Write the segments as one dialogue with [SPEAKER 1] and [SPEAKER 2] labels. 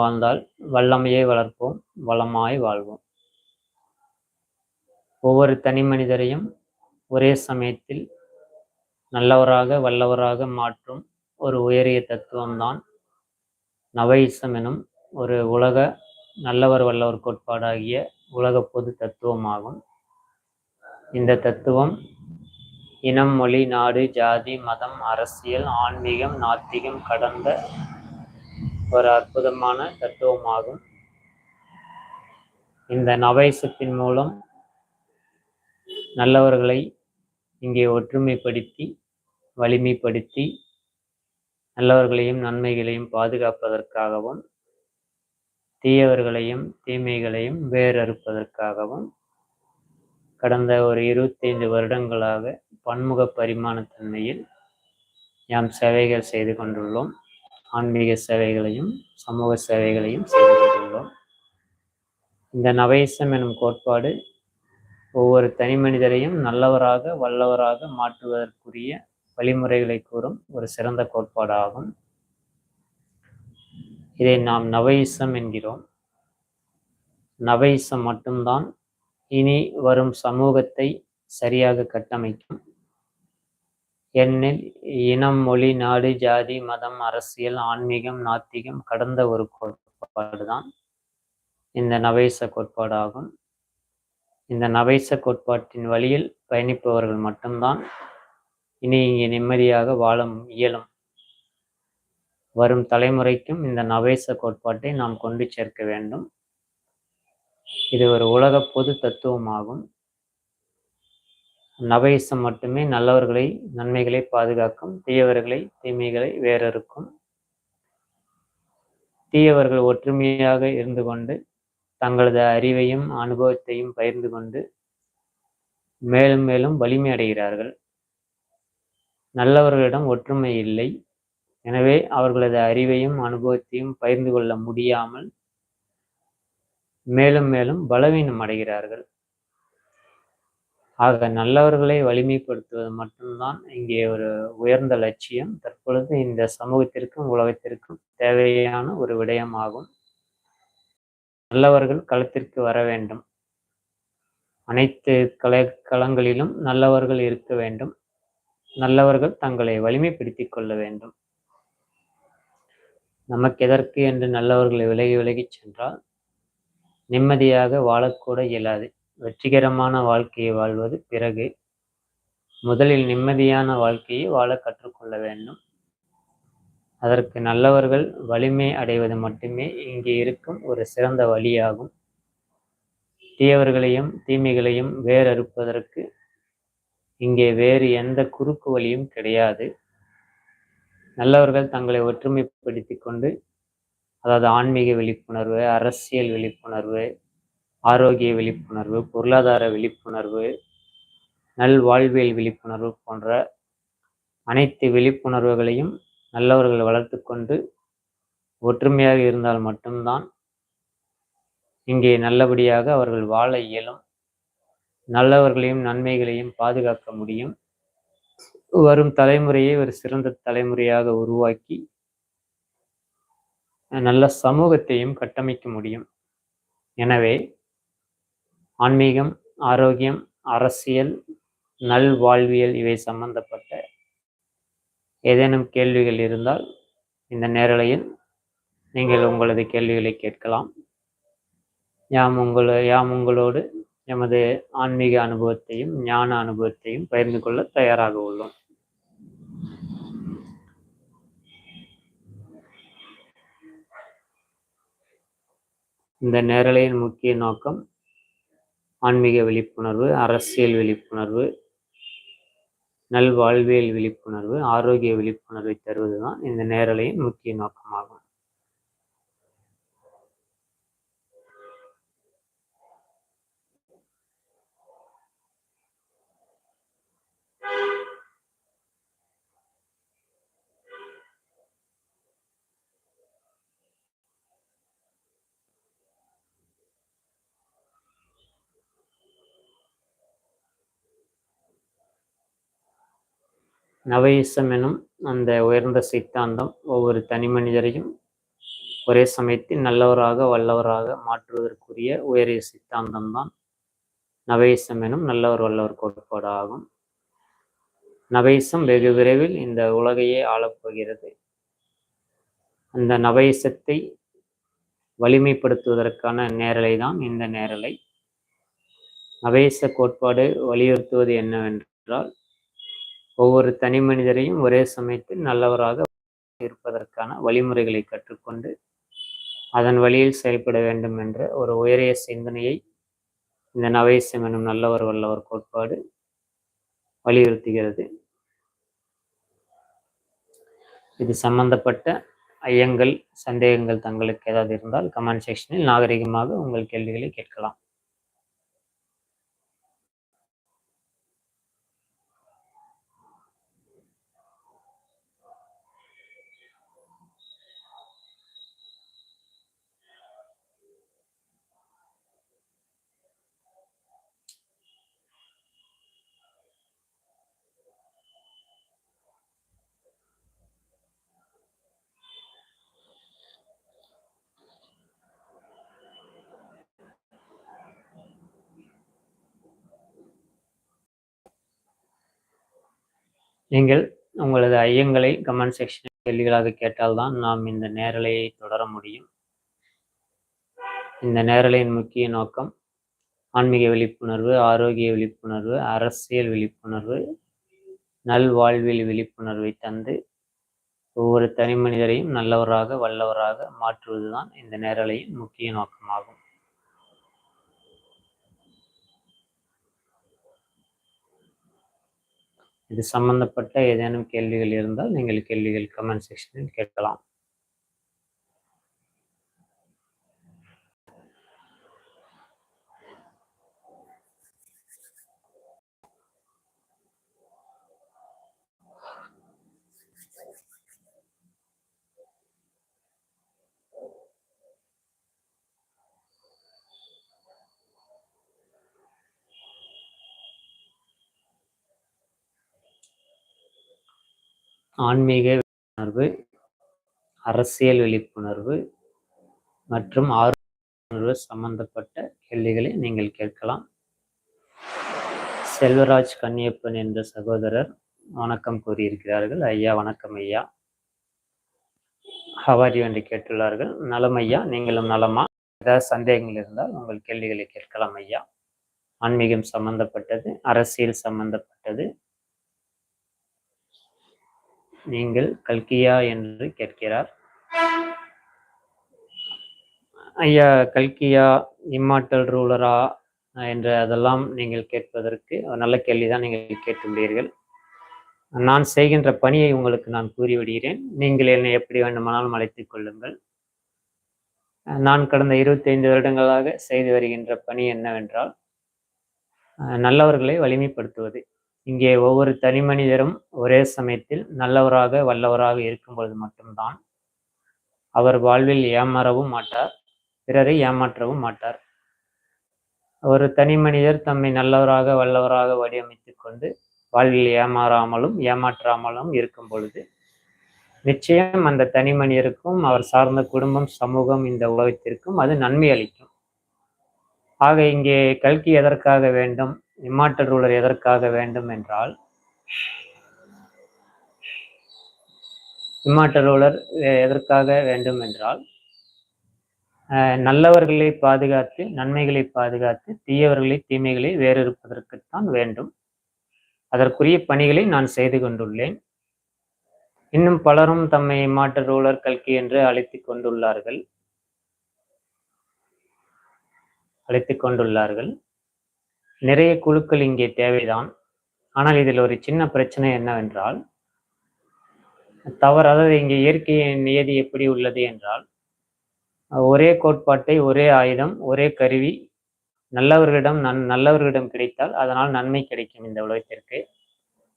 [SPEAKER 1] வாழ்ந்தால் வல்லமையை வளர்ப்போம் வளமாய் வாழ்வோம். ஒவ்வொரு தனி மனிதரையும் ஒரே சமயத்தில் நல்லவராக வல்லவராக மாற்றும் ஒரு உயரிய தத்துவம்தான் நவைசம் எனும் ஒரு உலக நல்லவர் வல்லவர் கோட்பாடாகிய உலக பொது தத்துவமாகும். இந்த தத்துவம் இனம் மொழி நாடு ஜாதி மதம் அரசியல் ஆன்மீகம் நாத்திகம் கடந்த ஒரு அற்புதமான தத்துவமாகும். இந்த நவைசத்தின் மூலம் நல்லவர்களை இங்கே ஒற்றுமைப்படுத்தி வலிமைப்படுத்தி நல்லவர்களையும் நன்மைகளையும் பாதுகாப்பதற்காகவும் தீயவர்களையும் தீமைகளையும் வேறறுப்பதற்காகவும் கடந்த ஒரு இருபத்தைந்து வருடங்களாக பன்முக பரிமாணத்தன்மையில் நாம் சேவைகள் செய்து கொண்டுள்ளோம். ஆன்மீக சேவைகளையும் சமூக சேவைகளையும் செய்து கொண்டுள்ளோம் இந்த நவேசம் எனும் கோட்பாடு ஒவ்வொரு தனி மனிதரையும் நல்லவராக வல்லவராக மாற்றுவதற்குரிய வழிமுறைகளை கூறும் ஒரு சிறந்த கோட்பாடாகும். இதை நாம் நவயிசம் என்கிறோம். நவயிசம் மட்டும்தான் இனி வரும் சமூகத்தை சரியாக கட்டமைக்கும் எண்ணில் இனம் மொழி நாடு ஜாதி மதம் அரசியல் ஆன்மீகம் நாத்திகம் கடந்த ஒரு கோட்பாடு தான் இந்த நவைச கோட்பாடாகும். இந்த நவேச கோட்பாட்டின் வழியில் பயணிப்பவர்கள் மட்டும்தான் இனி இங்கே நிம்மதியாக வாழ இயலும். வரும் தலைமுறைக்கும் இந்த நவேச கோட்பாட்டை நாம் கொண்டு சேர்க்க வேண்டும். இது ஒரு உலக பொது தத்துவமாகும். நவேசம் மட்டுமே நல்லவர்களை நன்மைகளை பாதுகாக்கும். தீயவர்களை தீமைகளை வேறறுக்கும். தீயவர்கள் ஒற்றுமையாக இருந்து கொண்டு தங்களது அறிவையும் அனுபவத்தையும் பகிர்ந்து கொண்டு மேலும் மேலும் வலிமை அடைகிறார்கள். நல்லவர்களிடம் ஒற்றுமை இல்லை. எனவே அவர்களது அறிவையும் அனுபவத்தையும் பகிர்ந்து கொள்ள முடியாமல் மேலும் மேலும் பலவீனம் அடைகிறார்கள். ஆக நல்லவர்களை வலிமைப்படுத்துவது மட்டும்தான் இங்கே ஒரு உயர்ந்த லட்சியம். தற்பொழுது இந்த சமூகத்திற்கும் உலகத்திற்கும் தேவையான ஒரு விடயமாகும். நல்லவர்கள் களத்திற்கு வர வேண்டும். அனைத்து கலை களங்களிலும் நல்லவர்கள் இருக்க வேண்டும். நல்லவர்கள் தங்களை வலிமைப்படுத்திக் கொள்ள வேண்டும். நமக்கு எதற்கு என்று நல்லவர்களை விலகி விலகிச் சென்றால் நிம்மதியாக வாழக்கூட இயலாது. வெற்றிகரமான வாழ்க்கையை வாழ்வது பிறகு முதலில் நிம்மதியான வாழ்க்கையை வாழ கற்றுக்கொள்ள வேண்டும். அதற்கு நல்லவர்கள் வலிமை அடைவது மட்டுமே இங்கே இருக்கும் ஒரு சிறந்த வழியாகும். தீயவர்களையும் தீமைகளையும் வேறறுப்பதற்கு இங்கே வேறு எந்த குறுக்கு வழியும் கிடையாது. நல்லவர்கள் தங்களை ஒற்றுமைப்படுத்தி கொண்டு அதாவது ஆன்மீக விழிப்புணர்வு அரசியல் விழிப்புணர்வு ஆரோக்கிய விழிப்புணர்வு பொருளாதார விழிப்புணர்வு நல் வாழ்வியல் விழிப்புணர்வு போன்ற அனைத்து விழிப்புணர்வுகளையும் நல்லவர்கள் வளர்த்து கொண்டு ஒற்றுமையாக இருந்தால் மட்டும்தான் இங்கே நல்லபடியாக அவர்கள் வாழ இயலும். நல்லவர்களையும் நன்மைகளையும் பாதுகாக்க முடியும். வரும் தலைமுறையை ஒரு சிறந்த தலைமுறையாக உருவாக்கி நல்ல சமூகத்தையும் கட்டமைக்க முடியும். எனவே ஆன்மீகம் ஆரோக்கியம் அரசியல் நல்வாழ்வியல் இவை சம்பந்தப்பட்ட ஏதேனும் கேள்விகள் இருந்தால் இந்த நேரலையில் நீங்கள் உங்களது கேள்விகளை கேட்கலாம். யாம் உங்களை யாம் உங்களோடு எமது ஆன்மீக அனுபவத்தையும் ஞான அனுபவத்தையும் பகிர்ந்து கொள்ள தயாராக உள்ளோம். இந்த நேரலையின் முக்கிய நோக்கம் ஆன்மீக விழிப்புணர்வு அரசியல் விழிப்புணர்வு நல்வாழ்வியல் விழிப்புணர்வு ஆரோக்கிய விழிப்புணர்வை தருவதுதான் இந்த நேரலையின் முக்கிய நோக்கமாகும். நவயசம் எனும் அந்த உயர்ந்த சித்தாந்தம் ஒவ்வொரு தனி மனிதரையும் ஒரே சமயத்தில் நல்லவராக வல்லவராக மாற்றுவதற்குரிய உயரிய சித்தாந்தம் தான் நவேசம் எனும் நல்லவர் வல்லவர் கோட்பாடு ஆகும் நவேசம் வெகு விரைவில் இந்த உலகையே ஆளப்போகிறது. அந்த நவயசத்தை வலிமைப்படுத்துவதற்கான நேரலை தான் இந்த நேரலை. நவயச கோட்பாடு வலியுறுத்துவது என்னவென்றால் ஒவ்வொரு தனி மனிதரையும் ஒரே சமயத்தில் நல்லவராக இருப்பதற்கான வழிமுறைகளை கற்றுக்கொண்டு அதன் வழியில் செயல்பட வேண்டும் என்ற ஒரு உயரிய சிந்தனையை இந்த நவேசம் எனும் நல்லவர் வல்லவர் கோட்பாடு வலியுறுத்துகிறது. இது சம்பந்தப்பட்ட ஐயங்கள் சந்தேகங்கள் தங்களுக்கு ஏதாவது இருந்தால் கமெண்ட் செக்ஷனில் நாகரிகமாக உங்கள் கேள்விகளை கேட்கலாம். நீங்கள் உங்களது ஐயங்களை கமெண்ட் செக்ஷனில் கேள்விகளாக கேட்டால்தான் நாம் இந்த நேரலையை தொடர முடியும். இந்த நேரலையின் முக்கிய நோக்கம் ஆன்மீக விழிப்புணர்வு ஆரோக்கிய விழிப்புணர்வு அரசியல் விழிப்புணர்வு நல்வாழ்வில் விழிப்புணர்வை தந்து ஒவ்வொரு தனி மனிதரையும் நல்லவராக வல்லவராக மாற்றுவதுதான் இந்த நேரலையின் முக்கிய நோக்கமாகும். இது சம்பந்தப்பட்ட ஏதேனும் கேள்விகள் இருந்தால் நீங்கள் கேள்விகள் கமெண்ட் செக்ஷனில் கேட்கலாம். ஆன்மீக விழிப்புணர்வு அரசியல் விழிப்புணர்வு மற்றும் ஆர்வ சம்பந்தப்பட்ட கேள்விகளை நீங்கள் கேட்கலாம். செல்வராஜ் கன்னியப்பன் என்ற சகோதரர் வணக்கம் கூறியிருக்கிறார்கள். ஐயா வணக்கம் ஐயா. ஹவாரி என்று கேட்டுள்ளார்கள். நலம் ஐயா நீங்களும் நலமா? ஏதாவது சந்தேகங்கள் இருந்தால் உங்கள் கேள்விகளை கேட்கலாம் ஐயா. ஆன்மீகம் சம்பந்தப்பட்டது அரசியல் சம்பந்தப்பட்டது நீங்கள் கல்கியா என்று கேட்கிறார். ஐயா கல்கியா இம்மாட்டல் ரூலரா என்று அதெல்லாம் நீங்கள் கேட்பதற்கு நல்ல கேள்விதான் நீங்கள் கேட்டுள்ளீர்கள். நான் செய்கின்ற பணியை உங்களுக்கு நான் கூறிவிடுகிறேன். நீங்கள் என்னை எப்படி வேண்டுமானாலும் அழைத்துக் கொள்ளுங்கள். நான் கடந்த இருபத்தைந்து வருடங்களாக செய்து வருகின்ற பணி என்னவென்றால் நல்லவர்களை வலிமைப்படுத்துவது. இங்கே ஒவ்வொரு தனி மனிதரும் ஒரே சமயத்தில் நல்லவராக வல்லவராக இருக்கும் பொழுது மட்டும்தான் அவர் வாழ்வில் ஏமாறவும் மாட்டார் பிறரை ஏமாற்றவும் மாட்டார். ஒரு தனி மனிதர் தம்மை நல்லவராக வல்லவராக வடிவமைத்து கொண்டு வாழ்வில் ஏமாறாமலும் ஏமாற்றாமலும் இருக்கும் பொழுது நிச்சயம் அந்த தனி மனிதருக்கும் அவர் சார்ந்த குடும்பம் சமூகம் இந்த உலகத்திற்கும் அது நன்மை அளிக்கும். ஆக இங்கே கல்கி எதற்காக வேண்டும்? இம்மாட்டல் ரூலர் எதற்காக வேண்டும் என்றால் இம்மாட்டல் ரூலர் எதற்காக வேண்டும் என்றால் நல்லவர்களை பாதுகாத்து நன்மைகளை பாதுகாத்து தீயவர்களை தீமைகளை வேறிருப்பதற்குத்தான் வேண்டும். அதற்குரிய பணிகளை நான் செய்து கொண்டுள்ளேன். இன்னும் பலரும் தம்மை மாற்று ரூலர் கல்கி என்று அழைத்து கொண்டுள்ளார்கள். அழைத்து கொண்டுள்ளார்கள். நிறைய குழுக்கள் இங்கே தேவைதான். ஆனால் இதில் ஒரு சின்ன பிரச்சனை என்னவென்றால் தவறு அதாவது இங்கே இயற்கையின் நியதி எப்படி உள்ளது என்றால் ஒரே கோட்பாட்டை ஒரே ஆயுதம் ஒரே கருவி நல்லவர்களிடம் நன் நல்லவர்களிடம் கிடைத்தால் அதனால் நன்மை கிடைக்கும் இந்த உலகத்திற்கு.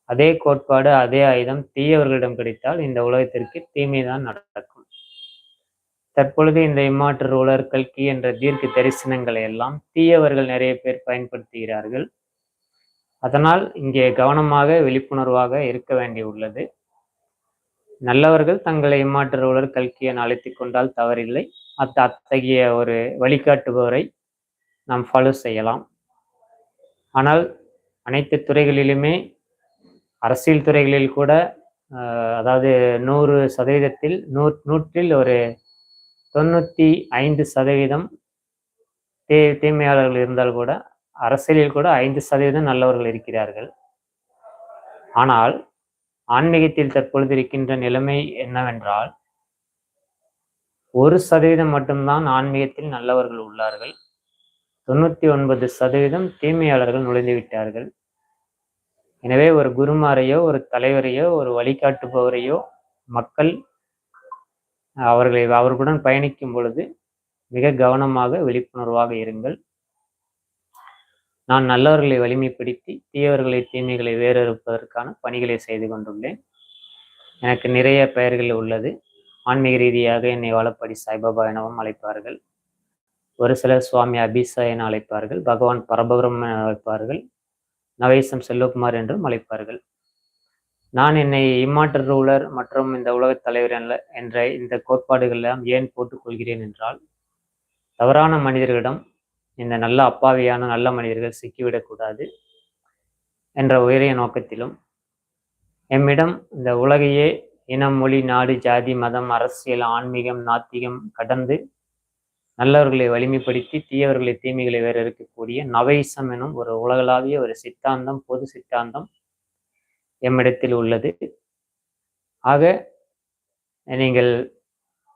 [SPEAKER 1] அதே கோட்பாடு அதே ஆயுதம் தீயவர்களிடம் கிடைத்தால் இந்த உலகத்திற்கு தீமைதான் நடக்கும். தற்பொழுது இந்த இம்மாற்று ரோலர் கல்கி என்ற தீர்க்க தரிசனங்களை எல்லாம் தீயவர்கள் நிறைய பேர் பயன்படுத்துகிறார்கள். அதனால் இங்கே கவனமாக விழிப்புணர்வாக இருக்க வேண்டியுள்ளது நல்லவர்கள் தங்களை ஏமாற்றுபவர் கல்கி என அழைத்து கொண்டால் தவறில்லை. அத்த அத்தகைய ஒரு வழிகாட்டுபவரை நாம் ஃபாலோ செய்யலாம். ஆனால் அனைத்து துறைகளிலுமே அரசியல் துறைகளில் கூட அதாவது நூறு சதவீதத்தில் நூ நூற்றில் ஒரு தொண்ணூற்றி ஐந்து சதவீதம் தே தீமையாளர்கள் இருந்தால் கூட அரசியலில் கூட ஐந்து சதவீதம் நல்லவர்கள் இருக்கிறார்கள். ஆனால் ஆன்மீகத்தில் தற்பொழுது இருக்கின்ற நிலைமை என்னவென்றால் ஒரு சதவீதம் மட்டும்தான் ஆன்மீகத்தில் நல்லவர்கள் உள்ளார்கள். தொண்ணூத்தி ஒன்பது சதவீதம் தீமையாளர்கள் நுழைந்து விட்டார்கள். எனவே ஒரு குருமாரையோ ஒரு தலைவரையோ ஒரு வழிகாட்டுபவரையோ மக்கள் அவர்களை அவர்களுடன் பயணிக்கும் பொழுது மிக கவனமாக விழிப்புணர்வாக இருங்கள். நான் நல்லவர்களை வலிமைப்படுத்தி தீயவர்களை தீமைகளை வேறறுப்பதற்கான பணிகளை செய்து கொண்டுள்ளேன். எனக்கு நிறைய பெயர்கள் உள்ளது. ஆன்மீக ரீதியாக என்னை வாழப்படி சாய்பாபா எனவும் அழைப்பார்கள். ஒரு சிலர் சுவாமி அபிசா என அழைப்பார்கள். பகவான் பரபரம் என அழைப்பார்கள். நவேசம் செல்வகுமார் என்றும் அழைப்பார்கள். நான் என்னை இம்மாற்ற ரூலர் மற்றும் இந்த உலகத் தலைவர் என்ற இந்த கோட்பாடுகள் எல்லாம் ஏன் போட்டுக்கொள்கிறேன் என்றால் தவறான மனிதர்களிடம் இந்த நல்ல அப்பாவியான நல்ல மனிதர்கள் சிக்கிவிடக்கூடாது என்ற உயரிய நோக்கத்திலும் எம்மிடம் இந்த உலகையே இனம் மொழி நாடு ஜாதி மதம் அரசியல் ஆன்மீகம் நாத்திகம் கடந்து நல்லவர்களை வலிமைப்படுத்தி தீயவர்களை தீமைகளை வேற இருக்கக்கூடிய நவைசம் எனும் ஒரு உலகளாவிய ஒரு சித்தாந்தம் பொது சித்தாந்தம் எம்மிடத்தில் உள்ளது. ஆக நீங்கள்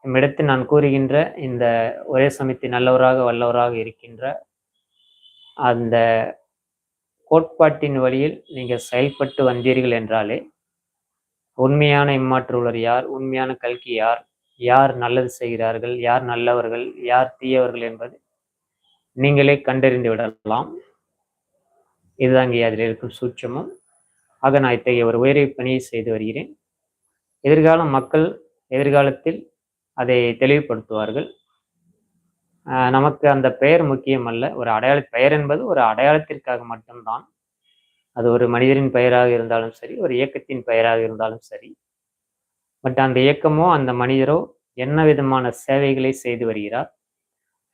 [SPEAKER 1] எம்மிடத்தில் நான் கூறுகின்ற இந்த ஒரே சமயத்தில் நல்லவராக வல்லவராக இருக்கின்ற அந்த கோட்பாட்டின் வழியில் நீங்கள் செயல்பட்டு வந்தீர்கள் என்றாலே உண்மையான இம்மாற்றுள்ளர் யார்? உண்மையான கல்கி யார்? யார் நல்லது செய்கிறார்கள்? யார் நல்லவர்கள்? யார் தீயவர்கள் என்பது நீங்களே கண்டறிந்து விடலாம். இதுதான் இங்கே அதில் இருக்கும் சூட்சமும். ஆக நான் இத்தகைய ஒரு உயரிய பணியை செய்து வருகிறேன். எதிர்காலம் மக்கள் எதிர்காலத்தில் அதை தெளிவுபடுத்துவார்கள். நமக்கு அந்த பெயர் முக்கியம் அல்ல ஒரு அடையாள பெயர் என்பது ஒரு அடையாளத்திற்காக மட்டும்தான். அது ஒரு மனிதரின் பெயராக இருந்தாலும் சரி ஒரு இயக்கத்தின் பெயராக இருந்தாலும் சரி. பட் அந்த இயக்கமோ அந்த மனிதரோ என்ன விதமான சேவைகளை செய்து வருகிறார்?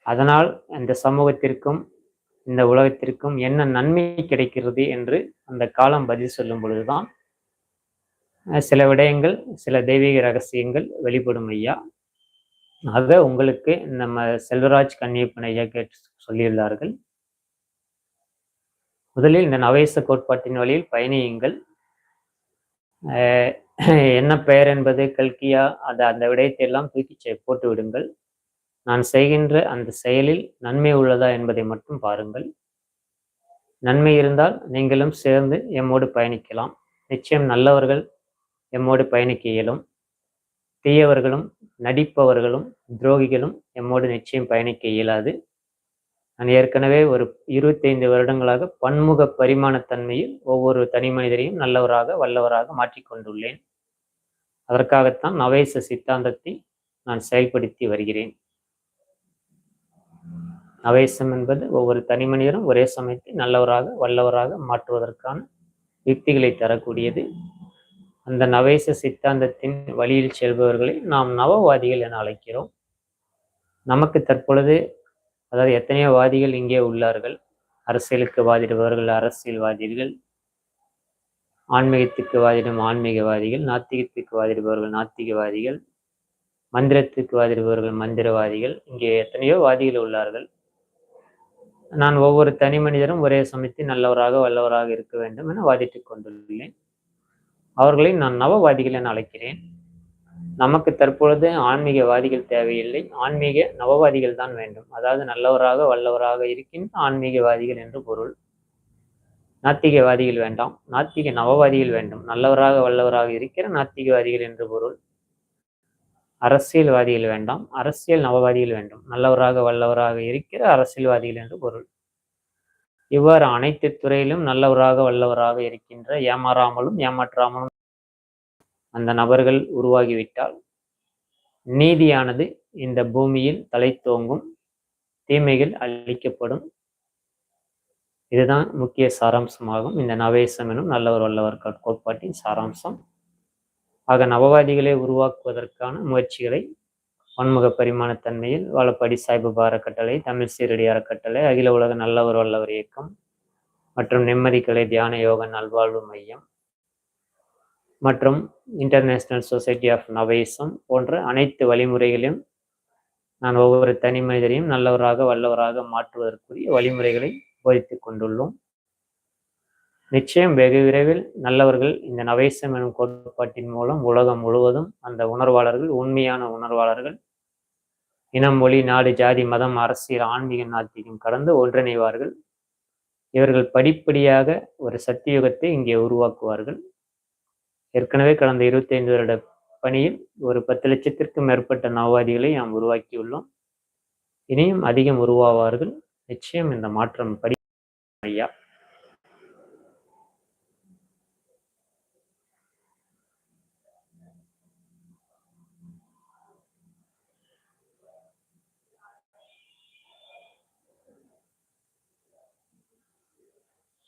[SPEAKER 1] அதனால் அந்த சமூகத்திற்கும் இந்த உலகத்திற்கும் என்ன நன்மை கிடைக்கிறது என்று அந்த காலம் பதில் சொல்லும் பொழுதுதான் சில விடயங்கள் சில தெய்வீக ரகசியங்கள் வெளிப்படும் ஐயா. அதை உங்களுக்கு நம்ம செல்வராஜ் கன்னியப்பன் ஐயா கேட்டு சொல்லியுள்ளார்கள். முதலில் இந்த நவேச கோட்பாட்டின் வழியில் பயணியுங்கள். என்ன பெயர் என்பது கல்கியா அதை அந்த விடயத்தை எல்லாம் தூக்கி போட்டு விடுங்கள். நான் செய்கின்ற அந்த செயலில் நன்மை உள்ளதா என்பதை மட்டும் பாருங்கள். நன்மை இருந்தால் நீங்களும் சேர்ந்து எம்மோடு பயணிக்கலாம். நிச்சயம் நல்லவர்கள் எம்மோடு பயணிக்க இயலும். தீயவர்களும் நடிப்பவர்களும் துரோகிகளும் எம்மோடு நிச்சயம் பயணிக்க இயலாது. நான் ஏற்கனவே ஒரு இருபத்தைந்து வருடங்களாக பன்முக பரிமாணத்தன்மையில் ஒவ்வொரு தனி மனிதரையும் நல்லவராக வல்லவராக மாற்றிக்கொண்டுள்ளேன் அதற்காகத்தான் நவேச சித்தாந்தத்தை நான் செயல்படுத்தி வருகிறேன். நவேசம் என்பது ஒவ்வொரு தனி மனிதரும் ஒரே சமயத்தை நல்லவராக வல்லவராக மாற்றுவதற்கான யுக்திகளை தரக்கூடியது. அந்த நவேச சித்தாந்தத்தின் வழியில் செல்பவர்களை நாம் நவவாதிகள் என அழைக்கிறோம். நமக்கு தற்பொழுது அதாவது எத்தனையோ வாதிகள் இங்கே உள்ளார்கள். அரசியலுக்கு வாதிடுபவர்கள் அரசியல்வாதிகள் ஆன்மீகத்துக்கு வாதிடும் ஆன்மீகவாதிகள் நாத்திகத்துக்கு வாதிடுபவர்கள் நாத்திகவாதிகள் மந்திரத்துக்கு வாதிடுபவர்கள் மந்திரவாதிகள். இங்கே எத்தனையோ வாதிகள் உள்ளார்கள். நான் ஒவ்வொரு தனி மனிதரும் ஒரே சமயத்தில் நல்லவராக வல்லவராக இருக்க வேண்டும் என வாதிட்டுக் கொண்டுள்ளேன். அவர்களை நான் நவவாதிகள் என அழைக்கிறேன். நமக்கு தற்பொழுது ஆன்மீகவாதிகள் தேவையில்லை. ஆன்மீக நவவாதிகள் தான் வேண்டும். அதாவது நல்லவராக வல்லவராக இருக்கின்ற ஆன்மீகவாதிகள் என்று பொருள். நாத்திகவாதிகள் வேண்டாம். நாத்திக நவவாதிகள் வேண்டும். நல்லவராக வல்லவராக இருக்கிற நாத்திகவாதிகள் என்று பொருள். அரசியல்வாதிகள் வேண்டாம் அரசியல் நவவாதிகள் வேண்டும். நல்லவராக வல்லவராக இருக்கிற அரசியல்வாதிகள் என்று பொருள். இவ்வாறு அனைத்து துறையிலும் நல்லவராக வல்லவராக இருக்கின்ற ஏமாறாமலும் ஏமாற்றாமலும் அந்த நபர்கள் உருவாகிவிட்டால் நீதியானது இந்த பூமியில் தலை தோங்கும் தீமைகள் அளிக்கப்படும் இதுதான் முக்கிய சாராம்சமாகும். இந்த நவேசம் எனும் நல்லவர் வல்லவர் கோட்பாட்டின் சாராம்சம். ஆக நவவாதிகளை உருவாக்குவதற்கான முயற்சிகளை பன்முக பரிமாணத்தன்மையில் வாழப்படி சாய்பாபா அறக்கட்டளை தமிழ் சீரடி அறக்கட்டளை அகில உலக நல்லவர் வல்லவர் இயக்கம் மற்றும் நிம்மதிக்கலை தியான யோக நல்வாழ்வு மையம் மற்றும் இன்டர்நேஷ்னல் சொசைட்டி ஆஃப் நவேசம் போன்ற அனைத்து வழிமுறைகளையும் நான் ஒவ்வொரு தனி மனிதரையும் நல்லவராக வல்லவராக மாற்றுவதற்குரிய வழிமுறைகளை போதித்துக் கொண்டுள்ளோம். நிச்சயம் வெகு விரைவில் நல்லவர்கள் இந்த நவேசம் எனும் கோட்பாட்டின் மூலம் உலகம் முழுவதும் அந்த உணர்வாளர்கள் உண்மையான உணர்வாளர்கள் இனம் மொழி நாடு ஜாதி மதம் அரசியல் ஆன்மீகம் நாத்திகம் கடந்து ஒன்றிணைவார்கள். இவர்கள் படிப்படியாக ஒரு சத்தியுகத்தை இங்கே உருவாக்குவார்கள். ஏற்கனவே கடந்த இருபத்தி ஐந்து வருட பணியில் ஒரு பத்து லட்சத்திற்கும் மேற்பட்ட நவவாதிகளை நாம் உருவாக்கியுள்ளோம். இனியும் அதிகம் உருவாவார்கள். நிச்சயம் இந்த மாற்றம் படி ஐயா.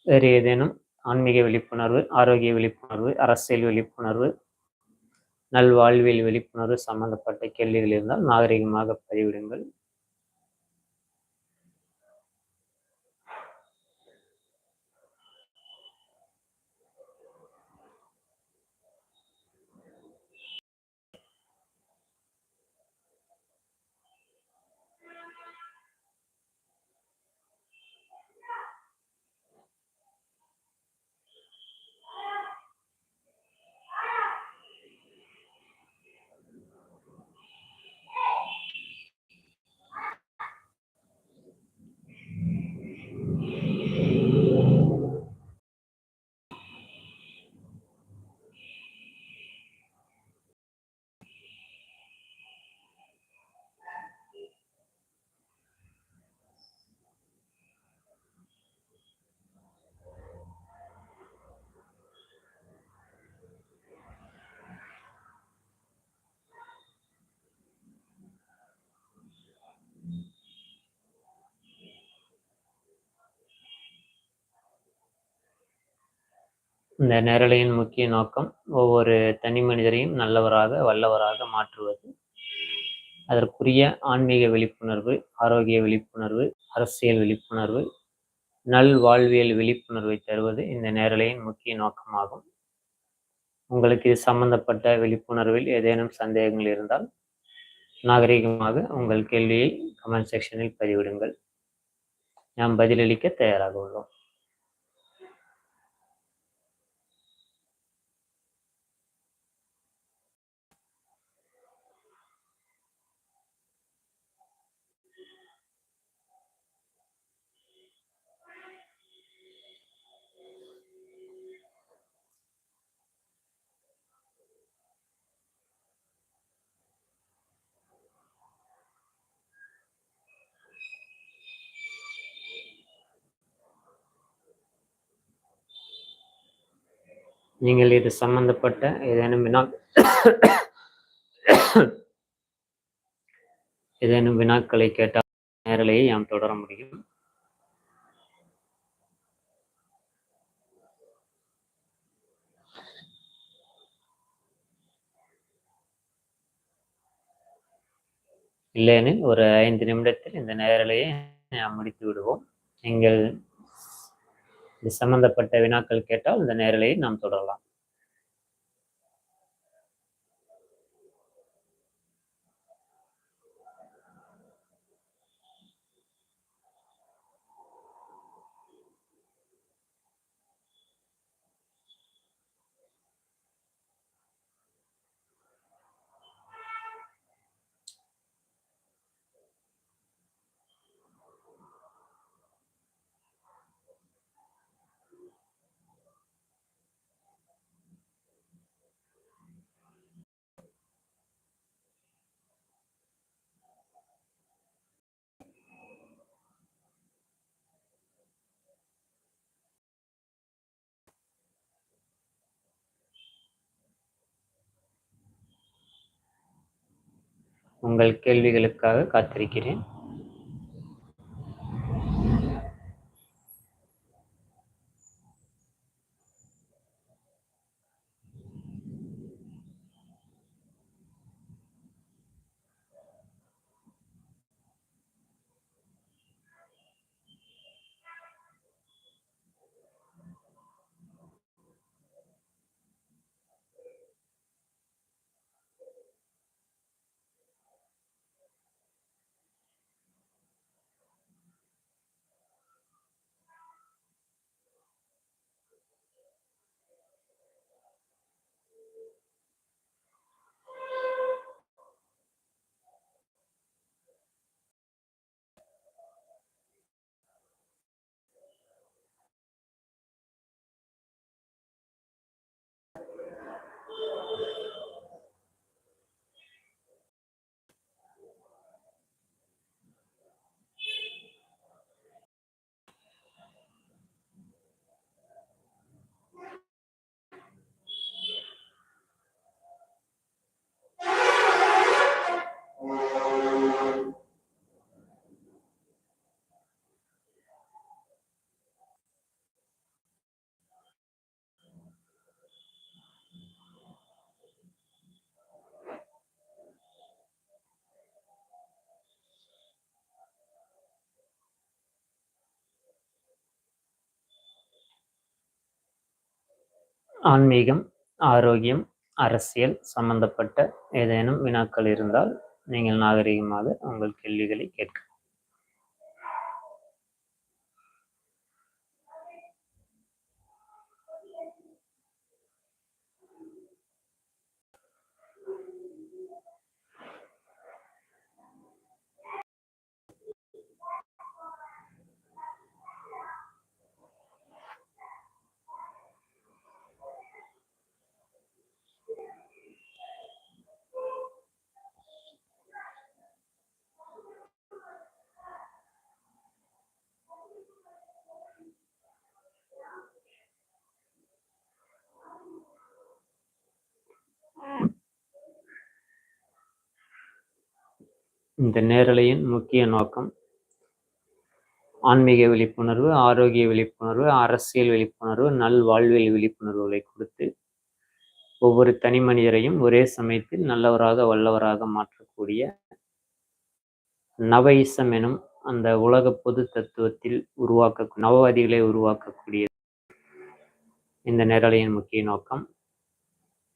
[SPEAKER 1] வேறு ஏதேனும் ஆன்மீக விழிப்புணர்வு ஆரோக்கிய விழிப்புணர்வு அரசியல் விழிப்புணர்வு நல்வாழ்வியல் விழிப்புணர்வு சம்பந்தப்பட்ட கேள்விகள் இருந்தால் நாகரிகமாக பதிவிடுங்கள். இந்த நேரலையின் முக்கிய நோக்கம் ஒவ்வொரு தனி மனிதரையும் நல்லவராக வல்லவராக மாற்றுவது. அதற்குரிய ஆன்மீக விழிப்புணர்வு ஆரோக்கிய விழிப்புணர்வு அரசியல் விழிப்புணர்வு நல் வாழ்வியல் விழிப்புணர்வை தருவது இந்த நேரலையின் முக்கிய நோக்கமாகும். உங்களுக்கு இது சம்பந்தப்பட்ட விழிப்புணர்வில் ஏதேனும் சந்தேகங்கள் இருந்தால் நாகரிகமாக உங்கள் கேள்வியை கமெண்ட் செக்ஷனில் பதிவிடுங்கள். நாம் பதிலளிக்க தயாராக உள்ளோம். நீங்கள் இது சம்பந்தப்பட்ட ஏதேனும் வினா ஏதேனும் வினாக்களை கேட்டால் நேரலையை நாம் தொடர முடியும். இல்லையெனில் ஒரு ஐந்து நிமிடத்தில் இந்த நேரலையை நாம் முடித்து விடுவோம் நீங்கள் இது சம்பந்தப்பட்ட வினாக்கள் கேட்டால் இந்த நேரலையை நாம் தொடரலாம். உங்கள் கேள்விகளுக்காக காத்திருக்கிறேன். ஆன்மீகம் ஆரோக்கியம் அரசியல் சம்பந்தப்பட்ட ஏதேனும் வினாக்கள் இருந்தால் நீங்கள் நாகரிகமாக உங்கள் கேள்விகளை கேட்கலாம் இந்த நேரலையின் முக்கிய நோக்கம் ஆன்மீக விழிப்புணர்வு ஆரோக்கிய விழிப்புணர்வு அரசியல் விழிப்புணர்வு நல்வாழ்வியல் விழிப்புணர்வுகளை கொடுத்து ஒவ்வொரு தனி மனிதரையும் ஒரே சமயத்தில் நல்லவராக வல்லவராக மாற்றக்கூடிய நவஇசம் எனும் அந்த உலக பொது தத்துவத்தில் உருவாக்க நவவாதிகளை உருவாக்கக்கூடிய இந்த நேரலையின் முக்கிய நோக்கம்.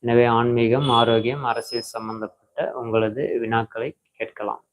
[SPEAKER 1] எனவே ஆன்மீகம் ஆரோக்கியம் அரசியல் சம்பந்தப்பட்ட உங்களது வினாக்களை கேட்கலாம்.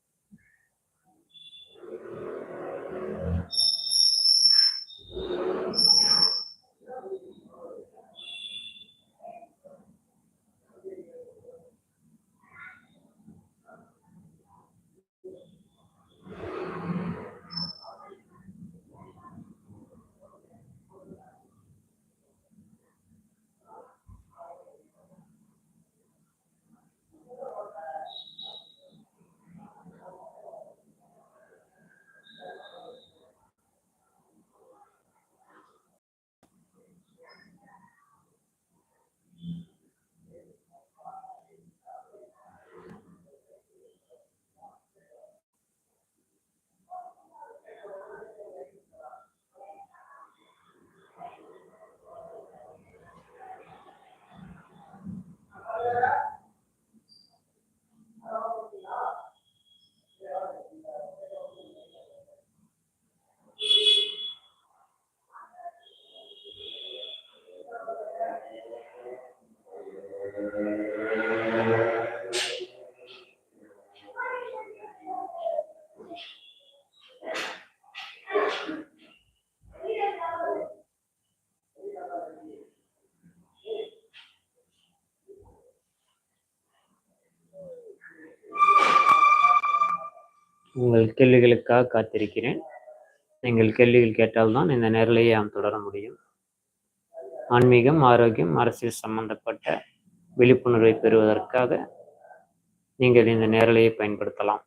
[SPEAKER 1] உங்கள் கேள்விகளுக்காக காத்திருக்கிறேன். நீங்கள் கேள்விகள் கேட்டால்தான் இந்த நேரலையை நாம் தொடர முடியும். ஆன்மீகம் ஆரோக்கியம் அரசியல் சம்பந்தப்பட்ட விழிப்புணர்வை பெறுவதற்காக நீங்கள் இந்த நேரலையை பயன்படுத்தலாம்.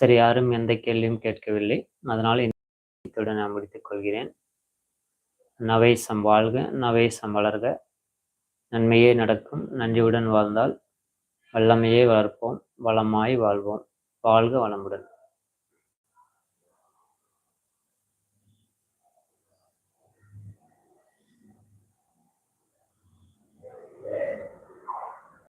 [SPEAKER 1] சரி யாரும் எந்த கேள்வியும் கேட்கவில்லை. அதனால் இத்துடன் நான் முடித்துக் கொள்கிறேன். நவேசம் வாழ்க நவைசம் வளர்க. நன்மையே நடக்கும் நன்றியுடன் வாழ்ந்தால் வல்லமையே வளர்ப்போம் வளமாய் வாழ்வோம். வாழ்க வளமுடன்.